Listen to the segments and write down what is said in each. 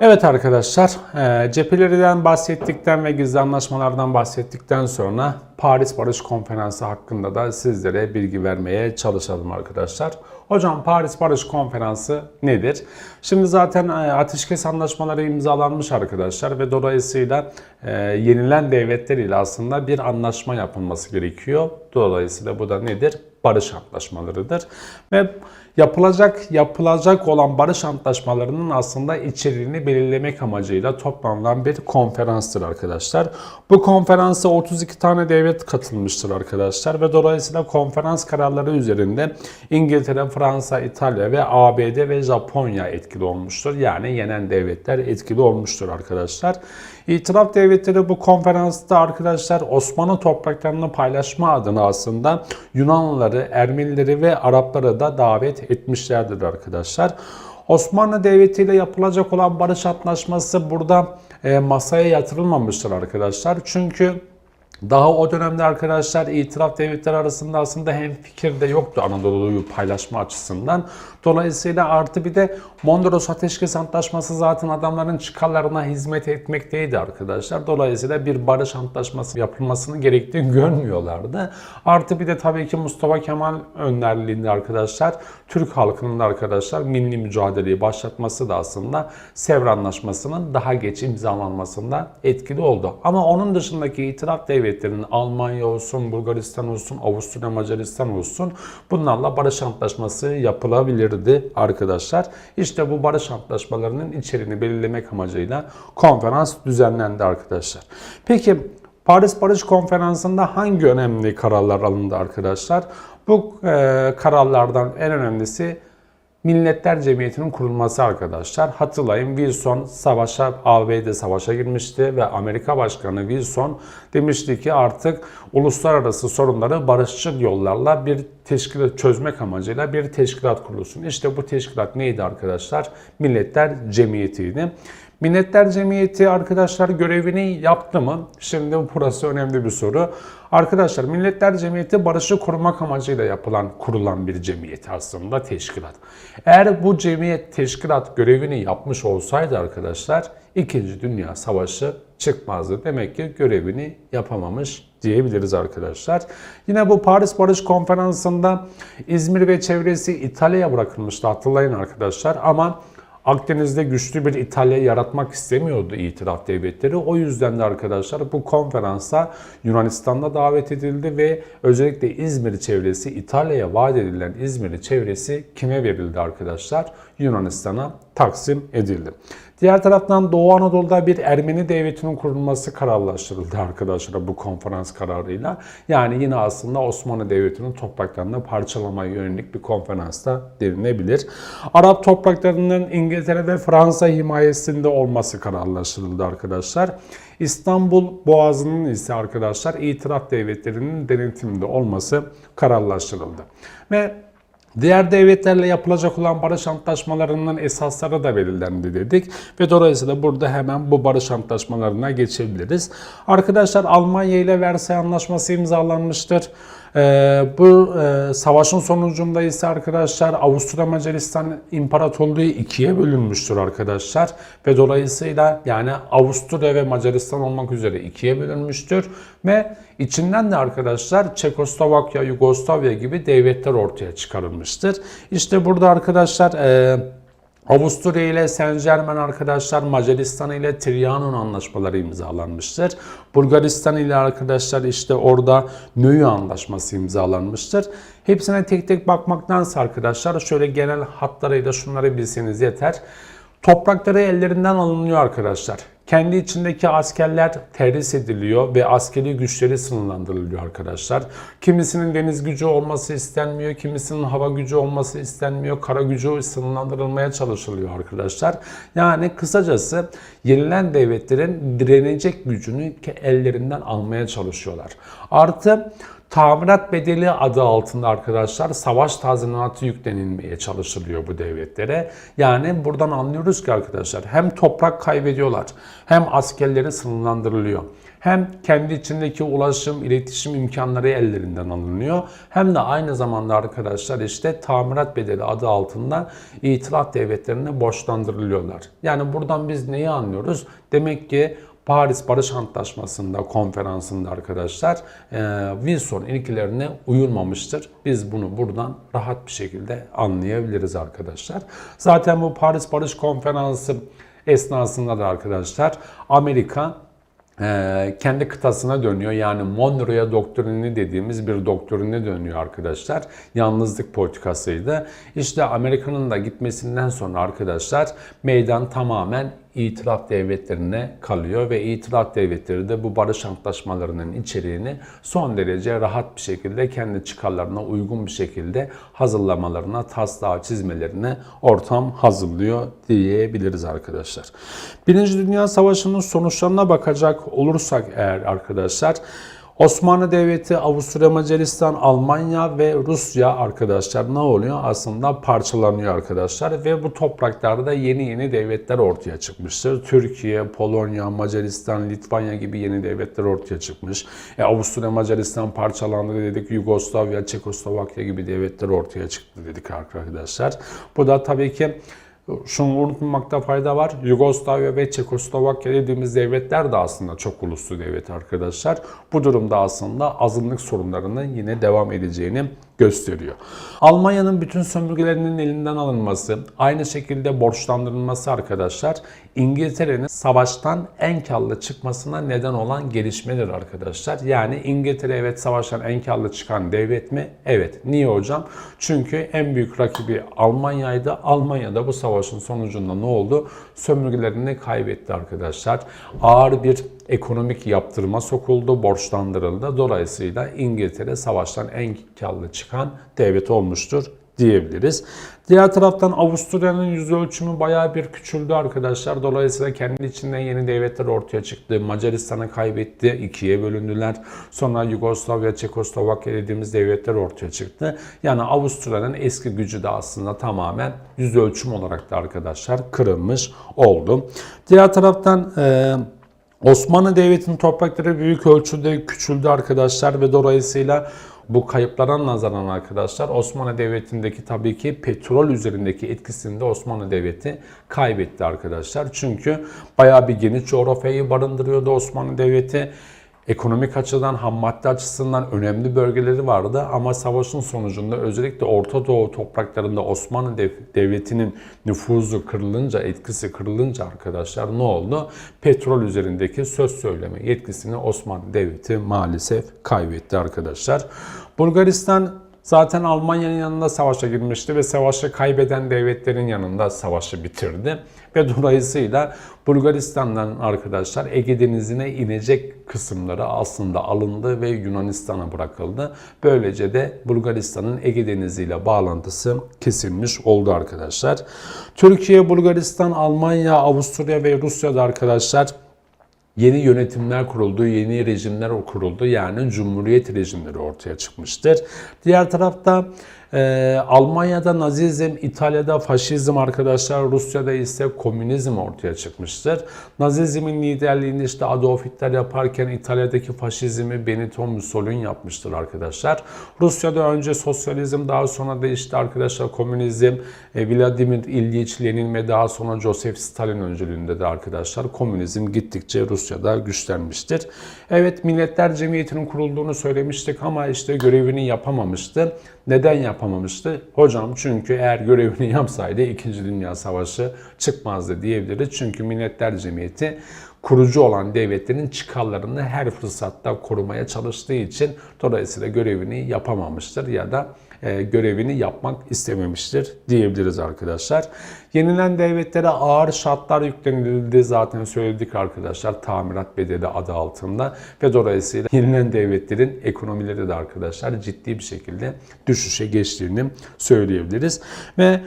Evet arkadaşlar, e, cephelerden bahsettikten ve gizli anlaşmalardan bahsettikten sonra Paris Barış Konferansı hakkında da sizlere bilgi vermeye çalışalım arkadaşlar. Hocam Paris Barış Konferansı nedir? Şimdi zaten e, ateşkes anlaşmaları imzalanmış arkadaşlar ve dolayısıyla e, yenilen devletler ile aslında bir anlaşma yapılması gerekiyor. Dolayısıyla bu da nedir? Barış antlaşmalarıdır. Ve yapılacak yapılacak olan barış antlaşmalarının aslında içeriğini belirlemek amacıyla toplanılan bir konferanstır arkadaşlar. Bu konferansa 32 tane devlet katılmıştır arkadaşlar ve dolayısıyla konferans kararları üzerinde İngiltere, Fransa, İtalya ve ABD ve Japonya etkili olmuştur. Yani yenen devletler etkili olmuştur arkadaşlar. İtiraf devletleri bu konferansta arkadaşlar Osmanlı topraklarını paylaşma adına aslında Yunanlıları, Ermenileri ve Arapları da davet etmişlerdir arkadaşlar. Osmanlı Devleti ile yapılacak olan barış antlaşması burada e, masaya yatırılmamıştır arkadaşlar. Çünkü daha o dönemde arkadaşlar itiraf devletleri arasında aslında hem fikir de yoktu Anadolu'yu paylaşma açısından. Dolayısıyla artı bir de Mondros Ateşkes Antlaşması zaten adamların çıkarlarına hizmet etmekteydi arkadaşlar. Dolayısıyla bir barış antlaşması yapılmasını gerektiğini görmüyorlardı. Artı bir de tabii ki Mustafa Kemal önderliğinde arkadaşlar Türk halkının da arkadaşlar milli mücadeleyi başlatması da aslında Sevr Anlaşması'nın daha geç imzalanmasında etkili oldu. Ama onun dışındaki itiraf devletlerinin Almanya olsun, Bulgaristan olsun, Avusturya, Macaristan olsun bunlarla barış antlaşması yapılabilirdi arkadaşlar. İşte bu barış antlaşmalarının içeriğini belirlemek amacıyla konferans düzenlendi arkadaşlar. Peki Paris Barış Konferansı'nda hangi önemli kararlar alındı arkadaşlar? Bu e, kararlardan en önemlisi Milletler Cemiyeti'nin kurulması arkadaşlar. Hatırlayın Wilson savaşa, ABD savaşa girmişti ve Amerika Başkanı Wilson demişti ki artık uluslararası sorunları barışçıl yollarla bir teşkilat çözmek amacıyla bir teşkilat kurulsun. İşte bu teşkilat neydi arkadaşlar? Milletler Cemiyeti'ydi. Milletler Cemiyeti arkadaşlar görevini yaptı mı? Şimdi burası önemli bir soru. Arkadaşlar Milletler Cemiyeti barışı korumak amacıyla yapılan, kurulan bir cemiyet aslında teşkilat. Eğer bu cemiyet teşkilat görevini yapmış olsaydı arkadaşlar 2. Dünya Savaşı çıkmazdı. Demek ki görevini yapamamış diyebiliriz arkadaşlar. Yine bu Paris Barış Konferansı'nda İzmir ve çevresi İtalya'ya bırakılmıştı hatırlayın arkadaşlar ama Akdeniz'de güçlü bir İtalya yaratmak istemiyordu itiraf devletleri. O yüzden de arkadaşlar bu konferansa Yunanistan'da davet edildi ve özellikle İzmir çevresi İtalya'ya vaat edilen İzmir çevresi kime verildi arkadaşlar? Yunanistan'a taksim edildi. Diğer taraftan Doğu Anadolu'da bir Ermeni devletinin kurulması kararlaştırıldı arkadaşlar bu konferans kararıyla. Yani yine aslında Osmanlı Devleti'nin topraklarını parçalamaya yönelik bir konferansta denilebilir. Arap topraklarının İngiltere ve Fransa himayesinde olması kararlaştırıldı arkadaşlar. İstanbul Boğazı'nın ise arkadaşlar itiraf devletlerinin denetiminde olması kararlaştırıldı. Ve Diğer devletlerle yapılacak olan barış antlaşmalarının esasları da belirlendi dedik ve dolayısıyla burada hemen bu barış antlaşmalarına geçebiliriz. Arkadaşlar Almanya ile Versay Anlaşması imzalanmıştır. Ee, bu e, savaşın sonucunda ise arkadaşlar Avusturya Macaristan İmparatorluğu ikiye bölünmüştür arkadaşlar ve dolayısıyla yani Avusturya ve Macaristan olmak üzere ikiye bölünmüştür ve içinden de arkadaşlar Çekoslovakya, Yugoslavya gibi devletler ortaya çıkarılmıştır. İşte burada arkadaşlar e, Avusturya ile Saint Germain arkadaşlar Macaristan ile Trianon anlaşmaları imzalanmıştır. Bulgaristan ile arkadaşlar işte orada Nöy anlaşması imzalanmıştır. Hepsine tek tek bakmaktansa arkadaşlar şöyle genel hatlarıyla şunları bilseniz yeter. Toprakları ellerinden alınıyor arkadaşlar. Kendi içindeki askerler terhis ediliyor ve askeri güçleri sınırlandırılıyor arkadaşlar. Kimisinin deniz gücü olması istenmiyor, kimisinin hava gücü olması istenmiyor, kara gücü sınırlandırılmaya çalışılıyor arkadaşlar. Yani kısacası yenilen devletlerin direnecek gücünü ellerinden almaya çalışıyorlar. Artı Tamirat bedeli adı altında arkadaşlar savaş tazminatı yüklenilmeye çalışılıyor bu devletlere. Yani buradan anlıyoruz ki arkadaşlar hem toprak kaybediyorlar hem askerleri sınırlandırılıyor. hem kendi içindeki ulaşım, iletişim imkanları ellerinden alınıyor. Hem de aynı zamanda arkadaşlar işte tamirat bedeli adı altında itilaf devletlerine borçlandırılıyorlar. Yani buradan biz neyi anlıyoruz? Demek ki Paris Barış Antlaşması'nda, konferansında arkadaşlar e, Wilson ilkelerine uyulmamıştır. Biz bunu buradan rahat bir şekilde anlayabiliriz arkadaşlar. Zaten bu Paris Barış Konferansı esnasında da arkadaşlar Amerika e, kendi kıtasına dönüyor. Yani Monroe doktrini dediğimiz bir doktrine dönüyor arkadaşlar. Yalnızlık politikasıydı. İşte Amerika'nın da gitmesinden sonra arkadaşlar meydan tamamen itilaf devletlerine kalıyor ve itilaf devletleri de bu barış antlaşmalarının içeriğini son derece rahat bir şekilde kendi çıkarlarına uygun bir şekilde hazırlamalarına, taslağı çizmelerine ortam hazırlıyor diyebiliriz arkadaşlar. Birinci Dünya Savaşı'nın sonuçlarına bakacak olursak eğer arkadaşlar Osmanlı Devleti, Avusturya, Macaristan, Almanya ve Rusya arkadaşlar ne oluyor? Aslında parçalanıyor arkadaşlar ve bu topraklarda yeni yeni devletler ortaya çıkmıştır. Türkiye, Polonya, Macaristan, Litvanya gibi yeni devletler ortaya çıkmış. E, Avusturya, Macaristan parçalandı dedik. Yugoslavya, Çekoslovakya gibi devletler ortaya çıktı dedik arkadaşlar. Bu da tabii ki şunu unutmamakta fayda var. Yugoslavya ve Çekoslovakya dediğimiz devletler de aslında çok uluslu devlet arkadaşlar. Bu durumda aslında azınlık sorunlarının yine devam edeceğini gösteriyor. Almanya'nın bütün sömürgelerinin elinden alınması, aynı şekilde borçlandırılması arkadaşlar İngiltere'nin savaştan en karlı çıkmasına neden olan gelişmedir arkadaşlar. Yani İngiltere evet savaştan en karlı çıkan devlet mi? Evet. Niye hocam? Çünkü en büyük rakibi Almanya'ydı. Almanya'da bu savaşın sonucunda ne oldu? Sömürgelerini kaybetti arkadaşlar. Ağır bir ekonomik yaptırıma sokuldu, borçlandırıldı. Dolayısıyla İngiltere savaştan en karlı çıkan devlet olmuştur diyebiliriz. Diğer taraftan Avusturya'nın yüz ölçümü bayağı bir küçüldü arkadaşlar. Dolayısıyla kendi içinden yeni devletler ortaya çıktı. Macaristan'ı kaybetti, ikiye bölündüler. Sonra Yugoslavya, Çekoslovakya dediğimiz devletler ortaya çıktı. Yani Avusturya'nın eski gücü de aslında tamamen yüz ölçüm olarak da arkadaşlar kırılmış oldu. Diğer taraftan e, Osmanlı Devleti'nin toprakları büyük ölçüde küçüldü arkadaşlar ve dolayısıyla bu kayıplara nazaran arkadaşlar Osmanlı Devleti'ndeki tabii ki petrol üzerindeki etkisini de Osmanlı Devleti kaybetti arkadaşlar. Çünkü bayağı bir geniş coğrafyayı barındırıyordu Osmanlı Devleti. Ekonomik açıdan, ham madde açısından önemli bölgeleri vardı ama savaşın sonucunda özellikle Orta Doğu topraklarında Osmanlı Devleti'nin nüfuzu kırılınca, etkisi kırılınca arkadaşlar ne oldu? Petrol üzerindeki söz söyleme yetkisini Osmanlı Devleti maalesef kaybetti arkadaşlar. Bulgaristan Zaten Almanya'nın yanında savaşa girmişti ve savaşı kaybeden devletlerin yanında savaşı bitirdi. Ve dolayısıyla Bulgaristan'dan arkadaşlar Ege Denizi'ne inecek kısımları aslında alındı ve Yunanistan'a bırakıldı. Böylece de Bulgaristan'ın Ege Denizi ile bağlantısı kesilmiş oldu arkadaşlar. Türkiye, Bulgaristan, Almanya, Avusturya ve Rusya'da arkadaşlar yeni yönetimler kuruldu, yeni rejimler kuruldu. Yani cumhuriyet rejimleri ortaya çıkmıştır. Diğer tarafta e, Almanya'da nazizm, İtalya'da faşizm arkadaşlar, Rusya'da ise komünizm ortaya çıkmıştır. Nazizmin liderliğini işte Adolf Hitler yaparken İtalya'daki faşizmi Benito Mussolini yapmıştır arkadaşlar. Rusya'da önce sosyalizm daha sonra da işte arkadaşlar komünizm, e, Vladimir İlyich Lenin ve daha sonra Joseph Stalin öncülüğünde de arkadaşlar komünizm gittikçe Rusya'da güçlenmiştir. Evet Milletler Cemiyeti'nin kurulduğunu söylemiştik ama işte görevini yapamamıştı. Neden yapamamıştı? Hocam çünkü eğer görevini yapsaydı 2. Dünya Savaşı çıkmazdı diyebiliriz. Çünkü Milletler Cemiyeti kurucu olan devletlerin çıkarlarını her fırsatta korumaya çalıştığı için dolayısıyla görevini yapamamıştır ya da görevini yapmak istememiştir diyebiliriz arkadaşlar. Yenilen devletlere ağır şartlar yüklenildi zaten söyledik arkadaşlar tamirat bedeli adı altında ve dolayısıyla yenilen devletlerin ekonomileri de arkadaşlar ciddi bir şekilde düşüşe geçtiğini söyleyebiliriz. Ve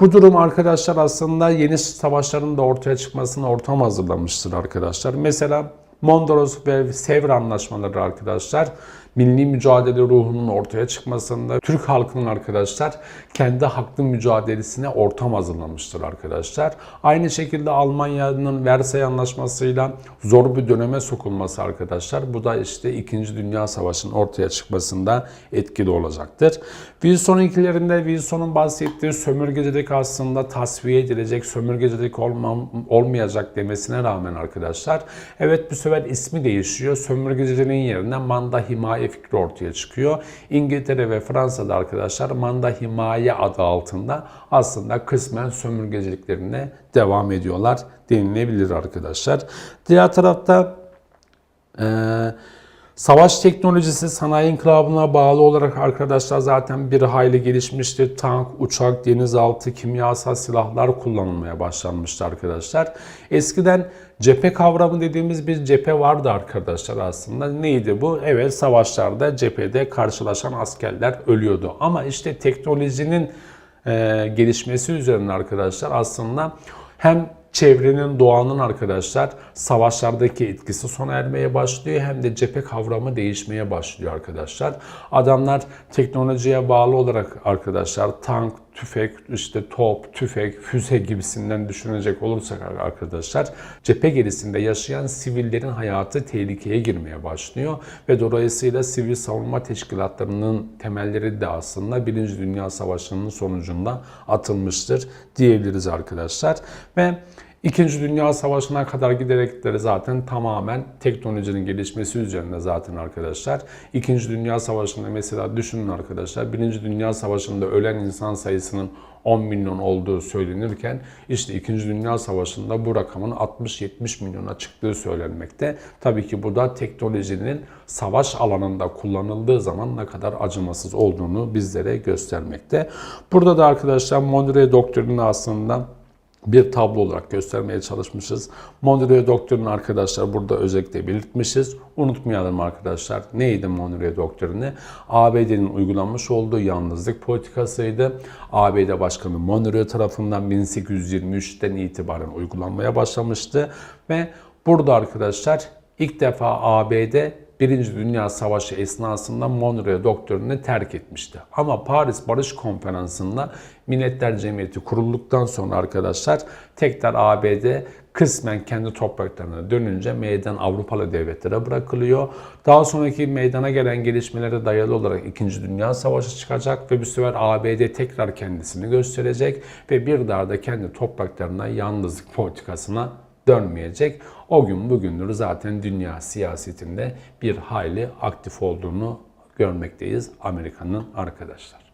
bu durum arkadaşlar aslında yeni savaşların da ortaya çıkmasına ortam hazırlamıştır arkadaşlar. Mesela Mondros ve Sevr anlaşmaları arkadaşlar milli mücadele ruhunun ortaya çıkmasında Türk halkının arkadaşlar kendi haklı mücadelesine ortam hazırlamıştır arkadaşlar. Aynı şekilde Almanya'nın Versay Anlaşması'yla zor bir döneme sokulması arkadaşlar. Bu da işte 2. Dünya Savaşı'nın ortaya çıkmasında etkili olacaktır. Wilson ilkelerinde Wilson'un bahsettiği sömürgecilik aslında tasfiye edilecek, sömürgecilik olmam, olmayacak demesine rağmen arkadaşlar evet bu sefer ismi değişiyor. Sömürgeciliğin yerine manda himaye fikri ortaya çıkıyor. İngiltere ve Fransa'da arkadaşlar manda himaye adı altında aslında kısmen sömürgeciliklerine devam ediyorlar denilebilir arkadaşlar. Diğer tarafta eee Savaş teknolojisi sanayi inkılabına bağlı olarak arkadaşlar zaten bir hayli gelişmiştir. Tank, uçak, denizaltı, kimyasal silahlar kullanılmaya başlanmıştı arkadaşlar. Eskiden cephe kavramı dediğimiz bir cephe vardı arkadaşlar aslında. Neydi bu? Evet savaşlarda cephede karşılaşan askerler ölüyordu. Ama işte teknolojinin e, gelişmesi üzerine arkadaşlar aslında hem çevrenin, doğanın arkadaşlar savaşlardaki etkisi sona ermeye başlıyor hem de cephe kavramı değişmeye başlıyor arkadaşlar. Adamlar teknolojiye bağlı olarak arkadaşlar tank, tüfek, işte top, tüfek, füze gibisinden düşünecek olursak arkadaşlar cephe gerisinde yaşayan sivillerin hayatı tehlikeye girmeye başlıyor ve dolayısıyla sivil savunma teşkilatlarının temelleri de aslında Birinci Dünya Savaşı'nın sonucunda atılmıştır diyebiliriz arkadaşlar. Ve İkinci Dünya Savaşı'na kadar giderekleri zaten tamamen teknolojinin gelişmesi üzerine zaten arkadaşlar. İkinci Dünya Savaşı'nda mesela düşünün arkadaşlar. Birinci Dünya Savaşı'nda ölen insan sayısının 10 milyon olduğu söylenirken işte 2. Dünya Savaşı'nda bu rakamın 60-70 milyona çıktığı söylenmekte. Tabii ki bu da teknolojinin savaş alanında kullanıldığı zaman ne kadar acımasız olduğunu bizlere göstermekte. Burada da arkadaşlar Monroe doktrini aslında bir tablo olarak göstermeye çalışmışız. Monroe doktrini arkadaşlar burada özellikle belirtmişiz. Unutmayalım arkadaşlar neydi Monroe doktrini? ABD'nin uygulanmış olduğu yalnızlık politikasıydı. ABD Başkanı Monroe tarafından 1823'ten itibaren uygulanmaya başlamıştı. Ve burada arkadaşlar ilk defa ABD Birinci Dünya Savaşı esnasında Monroe doktrini terk etmişti. Ama Paris Barış Konferansı'nda Milletler Cemiyeti kurulduktan sonra arkadaşlar tekrar ABD kısmen kendi topraklarına dönünce meydan Avrupalı devletlere bırakılıyor. Daha sonraki meydana gelen gelişmelere dayalı olarak 2. Dünya Savaşı çıkacak ve bu sefer ABD tekrar kendisini gösterecek ve bir daha da kendi topraklarına yalnızlık politikasına dönmeyecek. O gün bugündür zaten dünya siyasetinde bir hayli aktif olduğunu görmekteyiz Amerika'nın arkadaşlar.